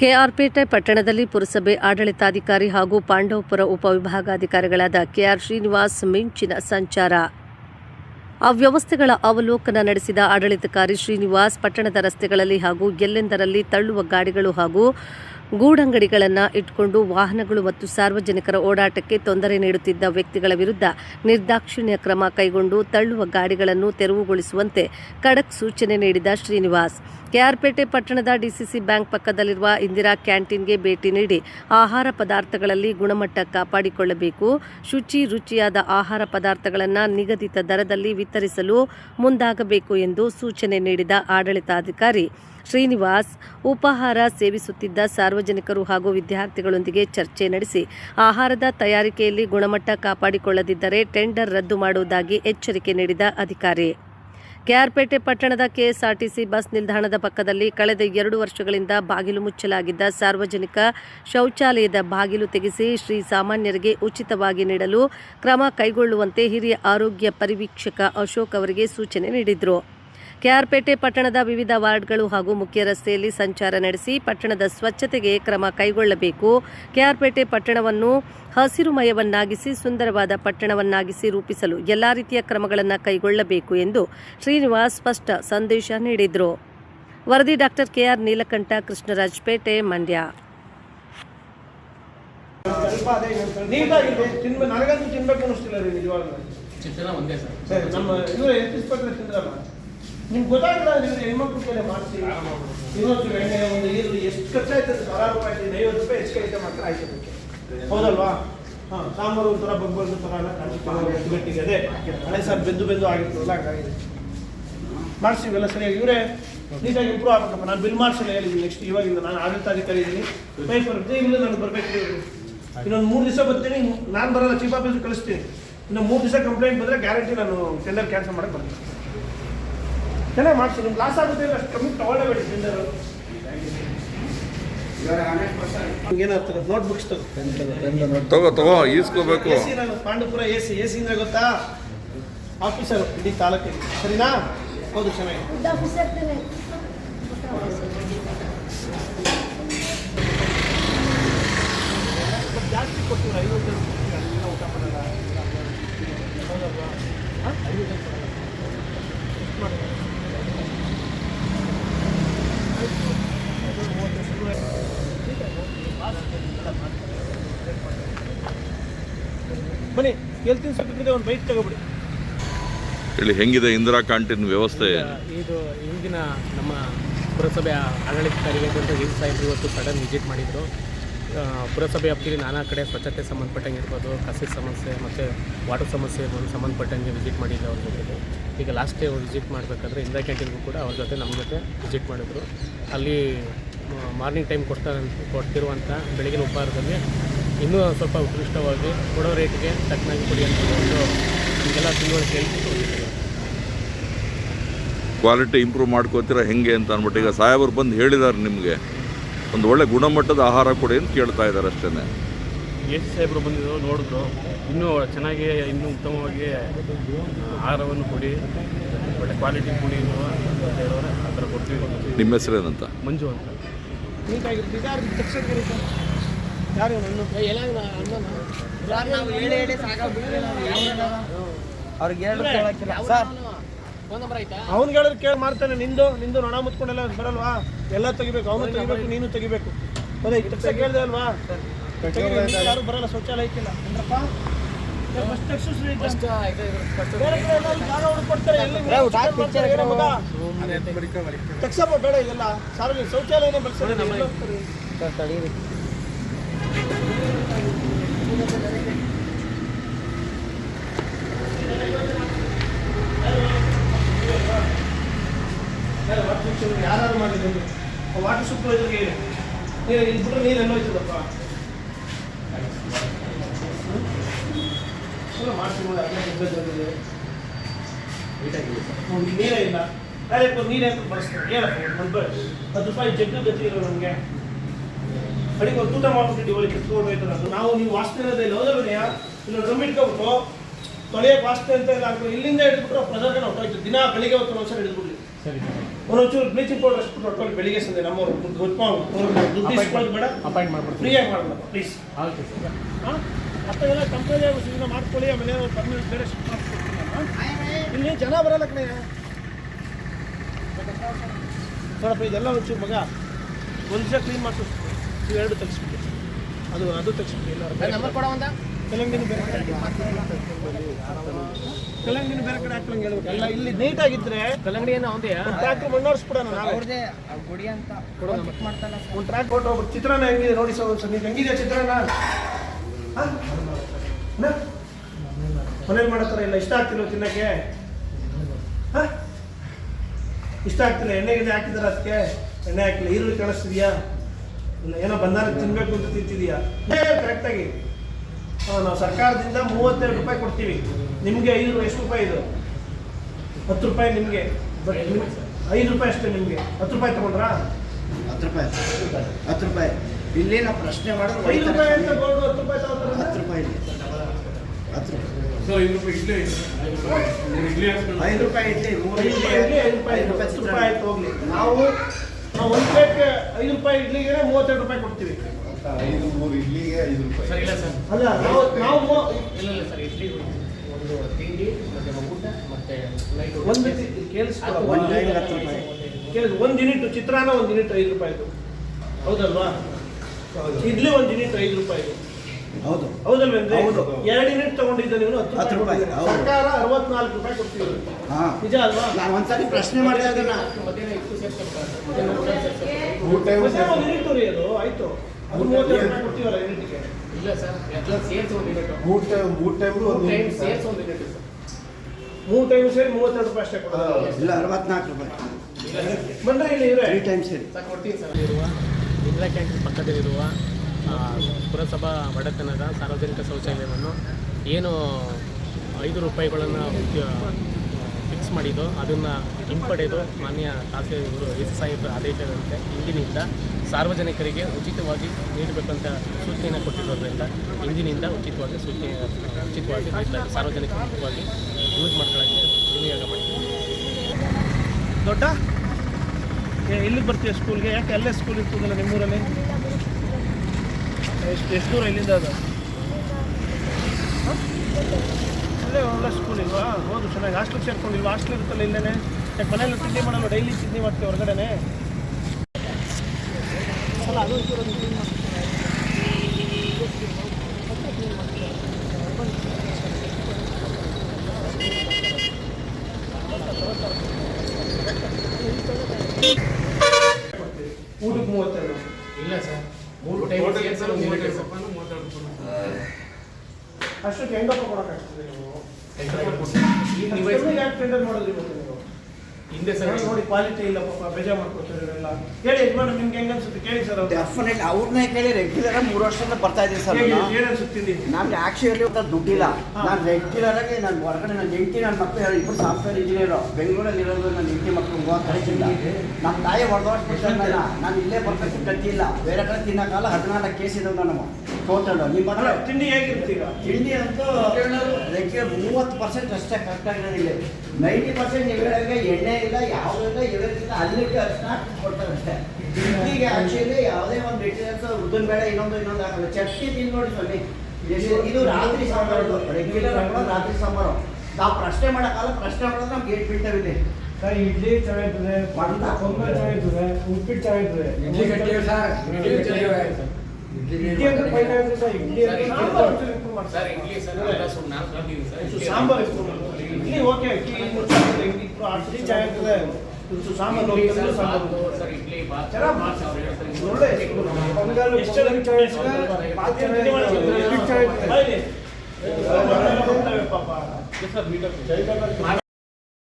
ಕೆಆರ್ಪೇಟೆ ಪಟ್ಟಣದಲ್ಲಿ ಪುರಸಭೆ ಆಡಳಿತಾಧಿಕಾರಿ ಹಾಗೂ ಪಾಂಡವಪುರ ಉಪವಿಭಾಗಾಧಿಕಾರಿಗಳಾದ ಕೆಆರ್ ಶ್ರೀನಿವಾಸ್ ಮಿಂಚಿನ ಸಂಚಾರ. ಅವ್ಯವಸ್ಥೆಗಳ ಅವಲೋಕನ ನಡೆಸಿದ ಆಡಳಿತಾಧಿಕಾರಿ ಶ್ರೀನಿವಾಸ್ ಪಟ್ಟಣದ ರಸ್ತೆಗಳಲ್ಲಿ ಹಾಗೂ ಎಲ್ಲೆಂದರಲ್ಲಿ ತಳ್ಳುವ ಗಾಡಿಗಳು ಹಾಗೂ ಗೂಡಂಗಡಿಗಳನ್ನು ಇಟ್ಕೊಂಡು ವಾಹನಗಳು ಮತ್ತು ಸಾರ್ವಜನಿಕರ ಓಡಾಟಕ್ಕೆ ತೊಂದರೆ ನೀಡುತ್ತಿದ್ದ ವ್ಯಕ್ತಿಗಳ ವಿರುದ್ಧ ನಿರ್ದಾಕ್ಷಿಣ್ಯ ಕ್ರಮ ಕೈಗೊಂಡು ತಳ್ಳುವ ಗಾಡಿಗಳನ್ನು ತೆರವುಗೊಳಿಸುವಂತೆ ಖಡಕ್ ಸೂಚನೆ ನೀಡಿದ ಶ್ರೀನಿವಾಸ್. ಕೆಆರ್ಪೇಟೆ ಪಟ್ಟಣದ ಡಿಸಿಸಿ ಬ್ಯಾಂಕ್ ಪಕ್ಕದಲ್ಲಿರುವ ಇಂದಿರಾ ಕ್ಯಾಂಟೀನ್ಗೆ ಭೇಟಿ ನೀಡಿ ಆಹಾರ ಪದಾರ್ಥಗಳಲ್ಲಿ ಗುಣಮಟ್ಟ ಕಾಪಾಡಿಕೊಳ್ಳಬೇಕು. ಶುಚಿ ರುಚಿಯಾದ ಆಹಾರ ಪದಾರ್ಥಗಳನ್ನು ನಿಗದಿತ ದರದಲ್ಲಿ ವಿತರಿಸಲು ಮುಂದಾಗಬೇಕು ಎಂದು ಸೂಚನೆ ನೀಡಿದ ಆಡಳಿತಾಧಿಕಾರಿ. ಶ್ರೀನಿವಾಸ್ ಉಪಹಾರ ಸೇವಿಸುತ್ತಿದ್ದ ಸಾರ್ವಜನಿಕರು ಹಾಗೂ ವಿದ್ಯಾರ್ಥಿಗಳೊಂದಿಗೆ ಚರ್ಚೆ ನಡೆಸಿ ಆಹಾರದ ತಯಾರಿಕೆಯಲ್ಲಿ ಗುಣಮಟ್ಟ ಕಾಪಾಡಿಕೊಳ್ಳದಿದ್ದರೆ ಟೆಂಡರ್ ರದ್ದು ಮಾಡುವುದಾಗಿ ಎಚ್ಚರಿಕೆ ನೀಡಿದ ಅಧಿಕಾರಿ. ಕೆಆರ್ಪೇಟೆ ಪಟ್ಟಣದ ಕೆಎಸ್ಆರ್ಟಿಸಿ ಬಸ್ ನಿಲ್ದಾಣದ ಪಕ್ಕದಲ್ಲಿ ಕಳೆದ ಎರಡು ವರ್ಷಗಳಿಂದ ಬಾಗಿಲು ಮುಚ್ಚಲಾಗಿದ್ದ ಸಾರ್ವಜನಿಕ ಶೌಚಾಲಯದ ಬಾಗಿಲು ತೆಗೆಸಿ ಶ್ರೀ ಸಾಮಾನ್ಯರಿಗೆ ಉಚಿತವಾಗಿ ನೀಡಲು ಕ್ರಮ ಕೈಗೊಳ್ಳುವಂತೆ ಹಿರಿಯ ಆರೋಗ್ಯ ಪರಿವೀಕ್ಷಕ ಅಶೋಕ್ ಅವರಿಗೆ ಸೂಚನೆ ನೀಡಿದರು. ಕೆಆರ್ಪೇಟೆ ಪಟ್ಟಣದ ವಿವಿಧ ವಾರ್ಡ್ಗಳು ಹಾಗೂ ಮುಖ್ಯ ರಸ್ತೆಯಲ್ಲಿ ಸಂಚಾರ ನಡೆಸಿ ಪಟ್ಟಣದ ಸ್ವಚ್ಛತೆಗೆ ಕ್ರಮ ಕೈಗೊಳ್ಳಬೇಕು. ಕೆಆರ್ಪೇಟೆ ಪಟ್ಟಣವನ್ನು ಹಸಿರುಮಯವನ್ನಾಗಿಸಿ ಸುಂದರವಾದ ಪಟ್ಟಣವನ್ನಾಗಿಸಿ ರೂಪಿಸಲು ಎಲ್ಲಾ ರೀತಿಯ ಕ್ರಮಗಳನ್ನು ಕೈಗೊಳ್ಳಬೇಕು ಎಂದು ಶ್ರೀನಿವಾಸ್ ಸ್ಪಷ್ಟ ಸಂದೇಶ ನೀಡಿದರು. ವರದಿ ಡಾಕ್ಟರ್ ಕೆಆರ್. ನೀಲಕಂಠ ಕೃಷ್ಣರಾಜಪೇಟೆ ಮಂಡ್ಯ. ಸ್ವಲ್ಪ ಅದೇ ಇನ್ನೊಂದ್ ತಿನ್ಬೇಕು ನನಗಂತೂ ತಿನ್ಬೇಕು ಅನ್ನಿಸ್ತಿಲ್ಲ ರೀ ನಿಜವಾಗ್ಲೂ. ಚಿಂತನ ಒಂದೇ ಸರ್. ಸರಿ ನಮ್ಮ ನಿಮ್ಗೆ ಗೊತ್ತಾಗಲ್ಲ ನೀವು ಹೆಣ್ಮಕ್ಳು ಮೇಲೆ ಮಾಡ್ತೀವಿ ಇವತ್ತು ಎಣ್ಣೆ ಒಂದು ಈರುಳ್ಳಿ ಎಷ್ಟು ಖರ್ಚಾಯ್ತದೆ ಸಾವಿರ ರೂಪಾಯಿ ಆಯ್ತು ಐವತ್ತು ರೂಪಾಯಿ ಹೆಚ್ಚಿಗೆ ಐತೆ ಮಾತ್ರ ಆಯ್ತು ಅದಕ್ಕೆ. ಹೌದಲ್ವಾ? ಹಾಂ, ಸಾಂಬಾರು ಒಂಥರ ಬಗ್ಬಗ್ದು ಥರ ಎಲ್ಲ ಕಾಣಿಸ್ತಾರೆ ಗಟ್ಟಿಗೆ ಅದೇ. ಹಳೆ ಸಾರ್ ಬೆಂದು ಬೆಂದು ಆಗಿರ್ತದಲ್ಲ ಹಂಗಾಗಿದೆ. ಮಾಡಿಸಿ ಇವೆಲ್ಲ ಸರಿಯಾಗಿ ಇವರೇ ನೀಟಾಗಿ ಇಂಪ್ರೂವ್ ಆಗ್ಬೇಕಪ್ಪ. ನಾನು ಬಿಲ್ ಮಾಡಿಸಲ್ಲ ಹೇಳಿದ್ದೀನಿ ನೆಕ್ಸ್ಟ್ ಇವಾಗಿಂದ. ನಾನು ಆಡಳಿತಾಧಿಕಾರಿ ಇದ್ದೀನಿ ಪೇಪರ್ ಇಲ್ಲ ನನಗೆ ಬರಬೇಕು ಇನ್ನೊಂದು ಮೂರು ದಿವಸ ಬರ್ತೀನಿ ನಾನು ಬರಲ್ಲ ಚೀಫ್ ಆಫೀಸ್ ಕಳಿಸ್ತೀನಿ. ಇನ್ನು ಮೂರು ದಿವಸ ಕಂಪ್ಲೇಂಟ್ ಬಂದರೆ ಗ್ಯಾರಂಟಿ ನಾನು ಟೆಂಡರ್ ಕ್ಯಾನ್ಸಲ್ ಮಾಡಕ್ಕೆ ಬರ್ತೀನಿ. ಚೆನ್ನಾಗಿ ಮಾಡಿಸಿ ನಿಮ್ಗೆ ಲಾಸ್ ಆಗುತ್ತೆ ಇಲ್ಲ ಅಷ್ಟು ಕಮ್ಮಿ ತೊಗೊಳ್ಳೇಬೇಡಿ ಸಿಲಿಂಡರ್ ಏನಾಗ್ತದೆ? ನೋಟ್ ಬುಕ್ಸ್ ತಗೋ ತಗೋ ಈಸ್ಕೋಬೇಕು ಎ ಸಿ ನಾನು Pandavapura A C A C ಅಂದ್ರೆ ಗೊತ್ತಾ? ಆಫೀಸರ್ ಇಡೀ ತಾಲೂಕಿಗೆ. ಸರಿನಾ? ಹೌದು ಚೆನ್ನಾಗಿ ಜಾಸ್ತಿ ಕೊಡ್ತೀವಿ ಐವತ್ತು ಊಟ ಮಾಡಲ್ಲ ಹೌದಲ್ವಾ? ಹಾಂ? ಐವತ್ತು ಹೇಳ್ತೀನಿ ಸ್ವಲ್ಪ ಒಂದು ಬೈಕ್ ತಗೋಬಿಡಿ. ಇಲ್ಲಿ ಹೆಂಗಿದೆ ಇಂದಿರಾ ಕ್ಯಾಂಟೀನ್ ವ್ಯವಸ್ಥೆ? ಇದು ಈಗಿನ ನಮ್ಮ ಪುರಸಭೆಯ ಆಡಳಿತಾಧಿಕಾರಿಗೆ ಅಂತ ವಿ ಸಾಹೇಬ್ ಇವತ್ತು ಸಡನ್ ವಿಸಿಟ್ ಮಾಡಿದ್ರು. ಪುರಸಭೆ ವ್ಯಾಪ್ತಿಯಲ್ಲಿ ನಾನಾ ಕಡೆ ಸ್ವಚ್ಛತೆ ಸಂಬಂಧಪಟ್ಟಂಗೆ ಇರ್ಬೋದು ಕಸಿದ ಸಮಸ್ಯೆ ಮತ್ತು ವಾಟರ್ ಸಮಸ್ಯೆ ಸಂಬಂಧಪಟ್ಟಂಗೆ ವಿಸಿಟ್ ಮಾಡಿದ್ದೆ ಅವ್ರ ಜೊತೆಗೆ. ಈಗ ಲಾಸ್ಟ್ ಡೇ ವಿಸಿಟ್ ಮಾಡಬೇಕಾದ್ರೆ ಇಂದಿರಾ ಕ್ಯಾಂಟೀನ್ಗೂ ಕೂಡ ಅವ್ರ ಜೊತೆ ನಮ್ಮ ಜೊತೆ ವಿಸಿಟ್ ಮಾಡಿದ್ರು. ಅಲ್ಲಿ ಮಾರ್ನಿಂಗ್ ಟೈಮ್ ಕೊಡ್ತಾ ಕೊಡ್ತಿರುವಂಥ ಬೆಳಗಿನ ಉಪಹಾರದಲ್ಲಿ ಇನ್ನೂ ಸ್ವಲ್ಪ ಉತ್ಕೃಷ್ಟವಾಗಿ ಕೊಡೋ ರೇಟ್ಗೆ ತಕ್ಕನಾಗಿ ಕೊಡಿ ಅಂತ ಒಂದು ಈಗೆಲ್ಲ ತಿಳುವಳಿಕೆ ಹೇಳ್ತಿದ್ದಾರೆ ಕ್ವಾಲಿಟಿ ಇಂಪ್ರೂವ್ ಮಾಡ್ಕೋತೀರಾ ಹೆಂಗೆ ಅಂತ ಅಂದ್ಬಿಟ್ಟು ಈಗ ಸಾಹೇಬರು ಬಂದು ಹೇಳಿದ್ದಾರೆ ನಿಮಗೆ. ಒಂದು ಒಳ್ಳೆ ಗುಣಮಟ್ಟದ ಆಹಾರ ಕೊಡಿ ಅಂತ ಕೇಳ್ತಾ ಇದ್ದಾರೆ ಅಷ್ಟೇ ಎಸ್ ಸಾಹೇಬರು ಬಂದಿದ್ರು ನೋಡಿದ್ರು. ಇನ್ನೂ ಚೆನ್ನಾಗಿ ಇನ್ನೂ ಉತ್ತಮವಾಗಿ ಆಹಾರವನ್ನು ಕೊಡಿ ಒಳ್ಳೆ ಕ್ವಾಲಿಟಿ ಕೊಡಿ ನೀವು ಅಂತ ಹೇಳೋರೆ ಆ ಥರ ಕೊಡ್ತೀವಿ. ನಿಮ್ಮ ಹೆಸರೇನಂತ ಮಂಜು ಅಂತ. ಅವ್ರಿಗೆ ಎರಡು ಕೇಳಕ್ಕಿಲ್ಲ ಸರ್ ಅವ್ನಿಗೆ ಹೇಳಿದ್ರೆ ಕೇಳಿ ಮಾಡ್ತಾನೆ. ನಿಂದು ನಿಂದು ನೊಣ ಮುತ್ಕೊಂಡೆಲ್ಲ ಬರಲ್ವಾ? ಎಲ್ಲ ತೆಗಿಬೇಕು ಅವನು ತೆಗಿಬೇಕು ನೀನು ತೆಗಿಬೇಕು. ಅದೇ ತಕ್ಷಣ ಕೇಳಿದೆ ಅಲ್ವಾ? ಯಾರು ಬರಲ್ಲ ಶೌಚಾಲಯ ಅಂದ್ರಪ್ಪ ಫಸ್ಟ್ ಎಕ್ಸರ್ಸೈಸ್ ಬೇರೆ ಎಲ್ಲ ಜಾಗ ಹುಡುಕ್ಕೊಡ್ತಾರೆ ಎಲ್ಲಿ ಮಾಡ್ತಾರೆ, ಏನೋ ಗೊತ್ತಾ? ತಕ್ಷಣ ಬೇಡ ಇದೆಲ್ಲ. ಸಾರ್ವಜನಿಕ ಶೌಚಾಲಯನೇ ಬಳಸ್ತಾರೆ ಯಾರು ಮಾಡಿದ್ರು ವಾಟರ್ ಸೂಪರ್ವೈಸರ್ಗೆ ಹೇಳಿ ನೀರು ಇಲ್ಲಿ ಬಿಟ್ಟರೆ ನೀರು ಎಲ್ಲ ನೀರೇ ಇಲ್ಲ ಅದೇ ನೀರೇ ಬಳಸ್ತಾರೆ ಹೇಳಪ್ಪ ಒಂದು ಹತ್ತು ರೂಪಾಯಿ ಜಗ್ಗು ಗತಿ ಇರೋ ನಮಗೆ ಅಡಿಗೆ ಒಂದು ಊಟ ಮಾಡ್ಬಿಟ್ಟು ಒಳಗೆ ಕಿತ್ಕೊಂಡು ಹೋಯ್ತಾರೆ ಅದು ನಾವು ನೀವು ವಾಸನೆ ಇರೋದೇ ಇಲ್ಲ ಹೌದಾ ವಿನಯ ಇಲ್ಲ ಡ್ರಮ್ ಇಟ್ಕೊಬಿಟ್ಟು ತೊಳೆಯ ವಾಸನೆ ಅಂತ ಇಲ್ಲ ಹಾಕ್ಬಿಟ್ಟು ಇಲ್ಲಿಂದ ಹಿಡಿದ್ಬಿಟ್ರೆ ಪ್ರದರ್ಶನ ಹೊಟ್ಟೋಯ್ತು ದಿನ ಬೆಳಿಗ್ಗೆ ಹೊತ್ತು ಒಂದ್ಸಲ ಹಿಡಿದ್ಬಿಡ್ಲಿ. ಒಂದೊಂಚೂರು ಬ್ಲೀಚಿಂಗ್ ಪೌಡರ್ ಅಷ್ಟು ಹೊಟ್ಕೊಂಡು ಬೆಳಿಗ್ಗೆ ಸಂದೆ ನಮ್ಮವ್ರು ದುಡ್ಡು ಇಸ್ಕೊಳ್ಳೋದು ಬೇಡ. ಅಪಾಯಿಂಟ್ ಮಾಡ್ಬಿಡ್ತೀನಿ. ಫ್ರೀಯಾಗಿ ಮಾಡ್ಬೇಕು ಪ್ಲೀಸ್ ಓಕೆ ಸರ್ ಹಾಂ? ಅಥವಾ ಎಲ್ಲ ಆಗಿ ಮಾಡ್ಕೊಳ್ಳಿ ಆಮೇಲೆ ಪರ್ಮನೆಂಟ್ ಬೇರೆ ಶಿಫ್ಟ್ ಮಾಡ್ಕೊಡ್ತೀನಿ ಇಲ್ಲಿ ಜನ ಬರಲ್ಲ ಕಣೆ. ನೋಡಪ್ಪ ಇದೆಲ್ಲ ಒಂಚೂರು ಮಗ. ಒಂದು ಕ್ಲೀನ್ ಮಾಡಿಸ್ಬೇಕು ಇವೆರಡು ತೆಗಿಸ್ಬಿಟ್ಟು. ಅದು ಅದು ತೆಗಿಸ್ಬಿಟ್ಟು ಇಲ್ಲ ನಂಬರ್ ಕೊಡ ಒಂದ ಕಲ್ಲಂಗಿನ ಬೇರೆ ಕಡೆ ಕಲ್ಲಂಗಿನ ಬೇರೆ ಕಡೆ ಹಾಕ್ಲಂಗೆ ಹೇಳ್ಬೇಕು. ಎಲ್ಲ ಇಲ್ಲಿ ನೀಟಾಗಿದ್ರೆ ಕಲ್ಲಂಗಡಿ ಏನೋ ಒಂದೇ? ಟ್ರ್ಯಾಕ್ಟರ್ ಮಣ್ಣೋರ್ಸ್ಬಿಡೋಣ ನಾವು. ಅವ್ರದೇ ಗುಡಿ ಅಂತ ಮಾಡ್ತಾನ ಒಂದು ಟ್ರ್ಯಾಕ್ ಕೊಟ್ಟು ಚಿತ್ರಾನ್ನ ಹೆಂಗಿದೆ ನೋಡಿ ಸರ್ ಒಂದು ಸರ್ ಹೆಂಗಿದೆ ಚಿತ್ರಾನ್ನ? ಮನೇಲಿ ಮಾಡೋ ಥರ ಇಲ್ಲ. ಇಷ್ಟ ಆಗ್ತಿಲ್ಲ ತಿನ್ನಕ್ಕೆ? ಹಾಂ? ಇಷ್ಟ ಆಗ್ತಿಲ್ಲ. ಎಣ್ಣೆ ಗಿಣ್ಣೆ ಹಾಕಿದಾರೆ ಅದಕ್ಕೆ. ಎಣ್ಣೆ ಹಾಕಿಲ್ಲ. ಈರುಳ್ಳಿ ಕಾಣಿಸ್ತಿದ್ಯಾ? ಏನೋ ಬಂದಾರ ತಿನ್ಬೇಕು ಅಂತ ತಿಂತಿದ್ಯಾ? ಕರೆಕ್ಟಾಗಿ ನಾವು ಸರ್ಕಾರದಿಂದ ಮೂವತ್ತೆರಡು ರೂಪಾಯಿ ಕೊಡ್ತೀವಿ. ನಿಮಗೆ ಐದು ಎಷ್ಟು ರೂಪಾಯಿ ಇದು? ಹತ್ತು ರೂಪಾಯಿ ನಿಮಗೆ. ಬಟ್ ಐದು ರೂಪಾಯಿ ಅಷ್ಟೇ ನಿಮಗೆ. ಹತ್ತು ರೂಪಾಯಿ ತಗೊಂಡ್ರಾ? ಹತ್ತು ರೂಪಾಯಿ. ಹತ್ತು ರೂಪಾಯಿ. ಇಲ್ಲಿ ನಾವು ಪ್ರಶ್ನೆ ಮಾಡೋದು ಐದು ರೂಪಾಯಿ ಅಂತ ಗೋಲ್ಡ್ ಹತ್ತು ರೂಪಾಯಿ ತಗೊಂಡ್ರೆ ಹತ್ತು ರೂಪಾಯಿ ಇಲ್ಲಿ. ಹತ್ತು ರೂಪಾಯಿ. ಐದು ರೂಪಾಯಿ ಇಡ್ಲಿ ಐದು ರೂಪಾಯಿ ಐದು ರೂಪಾಯಿ ಐದು ರೂಪಾಯಿ ಐದು ರೂಪಾಯಿ ಹತ್ತು ಚಿತ್ರಾನ್ನ. ರೂಪಾಯಿ ಆಯ್ತು ಹೋಗ್ಲಿ. ನಾವು ನಾವು ಒಂದು ಪ್ಲೇಟ್ಗೆ ಐದು ರೂಪಾಯಿ ಇಡ್ಲಿಗೆ ಮೂವತ್ತೆರಡು ರೂಪಾಯಿ ಕೊಡ್ತೀವಿ. ಐದು ಮೂರು ಇಡ್ಲಿಗೆ ಐದು ರೂಪಾಯಿ ಸರ್ ಇಲ್ಲ ಸರ್. ಅಲ್ಲ ನಾವು ನಾವು ಮೂ- ಇಲ್ಲ ಇಲ್ಲ ಸರ್ ಇಡ್ಲಿ ಒಂದು ತಿಂಡಿ ಮತ್ತೆ ಊಟ ಮತ್ತೆ ನೈಟ್ ಒಂದು ಕೇಳಿಸ್ಕೊಳ್ಳ ಒಂದು ಕೇಳಿಸ್ ಒಂದು ಯೂನಿಟ್ ಚಿತ್ರಾನ್ನ ಒಂದು ಯೂನಿಟ್ ಐದು ರೂಪಾಯಿದು ಹೌದಲ್ವಾ? ಇಡ್ಲಿ ಒಂದು ಯೂನಿಟ್ ಐದು ರೂಪಾಯಿ ಹೌದು. ಹೌದಲ್ವೇನ್ರಿ? ಹೌದು. ಎರಡು ಯೂನಿಟ್ ತಗೊಂಡಿದ್ದ ನೀವು ಹತ್ತು ಹತ್ತು ರೂಪಾಯಿ ರೂಪಾಯಿ, ಕೊಟ್ಟಿದ್ದೀರಿ. ಹೌದು. ಸರ್ಕಾರ ಅರವತ್ನಾಲ್ಕು ರೂಪಾಯಿ ಕೊಡ್ತೀವಿ ಹಾ. ನಿಜ ಅಲ್ವಾ? ನಾನು ಒಂದ್ಸರಿ ಪ್ರಶ್ನೆ ಮಾಡಿದೆ ಅದನ್ನ. ಮತ್ತೆ ಒಂದು ಯೂನಿಟ್ ರೀ ಅದು ಆಯ್ತು. ಅದು ಮೂವತ್ತೆರಡು ರೂಪಾಯಿ ಕೊಡ್ತೀವಲ್ಲ ಯೂನಿಟ್ಗೆ? ಇಲ್ಲ ಸರ್ ಎಲ್ಲ ಸೇರ್ಸಿ ಒಂದು ಯೂನಿಟ್. ಮೂರು ಟೈಮ್ ಮೂರು ಟೈಮ್ ಒಂದು ಟೈಮ್ ಸೇರ್ಸಿ. ಒಂದು ಯೂನಿಟ್ ಸರ್. ಮೂರು ಟೈಮ್ ಸೇರಿ ಮೂವತ್ತೆರಡು ರೂಪಾಯಿ ಅಷ್ಟೇ ಕೊಡೋದು ಇಲ್ಲ ಅರವತ್ನಾಲ್ಕು ರೂಪಾಯಿ. ಬಂದ್ರೆ ಇಲ್ಲಿ ಇವ್ರೆ. ತ್ರೀ ಟೈಮ್ ಸೇರಿ. ಸರ್ ಕೊಡ್ತೀನಿ ಸರ್ ಇರುವ ಇಂದಿರಾ ಕ್ಯಾಂಟೀನ್ ಪಕ್ಕದಲ್ಲಿರುವ ಪುರಸಭಾ ಒಡೆತನದ ಸಾರ್ವಜನಿಕ ಶೌಚಾಲಯವನ್ನು ಏನು ಐದು ರೂಪಾಯಿಗಳನ್ನು ಫಿಕ್ಸ್ ಮಾಡಿದ್ದು ಅದನ್ನು ಹಿಂಪಡೆದು ಮಾನ್ಯ ಇವರು ಎಸ್ ಸಾಹೇಬ್ ಆದೇಶದಂತೆ ಇಂದಿನಿಂದ ಸಾರ್ವಜನಿಕರಿಗೆ ಉಚಿತವಾಗಿ ನೀಡಬೇಕಂತ ಸೂಚನೆಯನ್ನು ಕೊಟ್ಟಿರೋದ್ರಿಂದ ಇಂದಿನಿಂದ ಉಚಿತವಾಗಿ ಸೂಚನೆ, ಉಚಿತವಾಗಿ ಸಾರ್ವಜನಿಕ ಉಚಿತವಾಗಿ ಯೂಸ್ ಮಾಡ್ಕೊಳ್ಳೋಕ್ಕೆ ವಿನಿಯೋಗ ಮಾಡಿದ್ದಾರೆ ದೊಡ್ಡ? ಎಲ್ಲಿಗೆ ಬರ್ತೀವಿ ಸ್ಕೂಲ್ಗೆ ಯಾಕೆ ಅಲ್ಲೇ ಸ್ಕೂಲ್ ಇರ್ತದಲ್ಲ ನಿಮ್ಮೂರಲ್ಲಿ? ಎಷ್ಟು ಎಷ್ಟು ದೂರ ಇಲ್ಲಿಂದ ಅದು? ಅಲ್ಲೇ ಒಳ್ಳೆ ಸ್ಕೂಲ್ ಇಲ್ವಾ? ಹೌದು ಚೆನ್ನಾಗಿ ಹಾಸ್ಟೆಲ್ ಸೇರ್ಕೊಂಡಿಲ್ವಾ? ಹಾಸ್ಟೆಲ್ ಇರುತ್ತಲ್ಲ ಇಲ್ಲೇ ಯಾಕೆ ಮನೇಲಿ ತಿಂಡಿ ಮಾಡಲ್ಲ ಡೈಲಿ ತಿಂಡಿ ಮಾಡ್ತೀವಿ ಹೊರಗಡೆನೆ? ಅಲ್ಲ, ಅದು ಊಟಕ್ಕೆ ಮೂವತ್ತೆರಡು ಇಲ್ಲ ಸರ್. ಅಷ್ಟಕ್ಕೆ ಹೆಂಗಪ್ಪ ಕೊಡೋಕ್ಕಾಗ್ತದೆ ನೀವು. ಈಗ ನೀವು ಯಾಕೆ ಟೆಂಡರ್ ಮಾಡೋದು ಮತ್ತೆ ನೀವು? ಹಿಂದೆ ಸರ್ ನೋಡಿ ಕ್ವಾಲಿಟಿ ಇಲ್ಲ ಪಾಪ ಬೇಜಾರು ಮಾಡ್ಕೊತಾರೆ ಕೇಳಿ ಹೇಳಿ ಯಜಮಾನ ನಿಮ್ಗೆ ಹೆಂಗ ಅನ್ಸುತ್ತೆ? ಕೇಳಿ ಸರ್ ಅವ್ರು. ಡೆಫಿನೆಟ್ ಅವ್ರನ್ನೇ ಕೇಳಿ ರೆಗ್ಯುಲರ್ ಆಗಿ ಮೂರು ವರ್ಷದಿಂದ ಬರ್ತಾ ಇದ್ದೀನಿ ಸರ್ ನಾನು. ಏನು ಅನ್ಸುತ್ತೆ ನನಗೆ ನಾನು ಆ್ಯಕ್ಚುಲಿ ಅಂತ ದುಡ್ಡಿಲ್ಲ. ನಾನು ರೆಗ್ಯುಲರ್ ಆಗಿ ನಾನು ಹೊರಗಡೆ ನನ್ನ ಹೆಂಡತಿ ನನ್ನ ಮಕ್ಕಳು ಇಬ್ಬರು ಸಾಫ್ಟ್ವೇರ್ ಇಂಜಿನಿಯರು ಬೆಂಗಳೂರಲ್ಲಿ ಇರೋದು ನನ್ನ ಹೆಂಡತಿ ಮಕ್ಕಳು ಮೂವತ್ತು ಕಳಿಸಿಲ್ಲ ನಮ್ಮ ತಾಯಿ ಹೊಡೆದೋಡ್ಬಿಟ್ಟಿಲ್ಲ ನಾನು. ಇಲ್ಲೇ ಬರ್ಬೇಕು ಗತಿ ಇಲ್ಲ. ಬೇರೆ ಕಡೆ ತಿನ್ನೋಕ್ಕಲ್ಲ ಹದಿನಾಲ್ಕು ಕೇಸ್ ಇದಾವೆ ನಾನು ಟೋಟಲ್ ನಿಮ್ಮ ಹತ್ರ ತಿಂಡಿ ಹೇಗಿರುತ್ತೆ ಈಗ? ತಿಂಡಿ ಅಂತೂ ರೆಗ್ಯುಲರ್ ಮೂವತ್ತು ಪರ್ಸೆಂಟ್ ಅಷ್ಟೇ ಕರೆಕ್ಟ್ ಆಗಿರೋದಿಲ್ಲ ನೈಂಟಿ ಪರ್ಸೆಂಟ್ ಇವೆರಗೆ ಎಣ್ಣೆ ಇಲ್ಲ ಯಾವುದೂ ಇಲ್ಲ ಇವರಿಗಿಂತ ಅಲ್ಲಿಗೆ ಅರ್ಶಿನ ಕೊಡ್ತಾರೆ ಅಷ್ಟೇ ಇಡ್ಲಿಗೆ ಆಕ್ಚುಲಿ ಯಾವುದೇ ಒಂದು ಮೆಟೀರಿಯಲ್ಸ್ ಉದ್ದಿನ ಬೇಳೆ ಇನ್ನೊಂದು ಇನ್ನೊಂದು ಹಾಕಲ್ಲ. ಚಟ್ನಿ ತಿಂದು ನೋಡಿ ಸ್ವಾಮಿ. ಇದು ರಾತ್ರಿ ಸಾಂಬಾರು ರೆಗ್ಯುಲರ್ ಹಾಕೊಳ್ಳೋದು ರಾತ್ರಿ ಸಾಂಬಾರು. ನಾವು ಪ್ರಶ್ನೆ ಮಾಡೋಕ್ಕಲ್ಲ ಪ್ರಶ್ನೆ ಮಾಡೋದು ನಮ್ಗೆ ಏಟ್ ಬೀಳ್ತೇವೆ ಇಲ್ಲಿ ಸರ್ ಇಡ್ಲಿ ಚೆನ್ನಾಗಿರ್ತದೆ? ಪೊಂಗಲ್ ಚೆನ್ನಾಗಿರ್ತದೆ ಉಪ್ಪಿಟ್ಟು ಚೆನ್ನಾಗಿರ್ತದೆ ಇಡ್ಲಿ ಅಂತ ಫೈನ್ ಆಗುತ್ತೆ ಸರ್ ಇಡ್ಲಿ ಸಾಂಬಾರು ಸಾಂಬಾರ್ ಇಡ್ಲಿ ಓಕೆ ಇಡ್ಲಿ ಚೆನ್ನಾಗಿರ್ತದೆ ಸಾಂಬಾರ್ ಇಡ್ಲಿ ಚೆನ್ನಾಗಿ. ಪಾಪ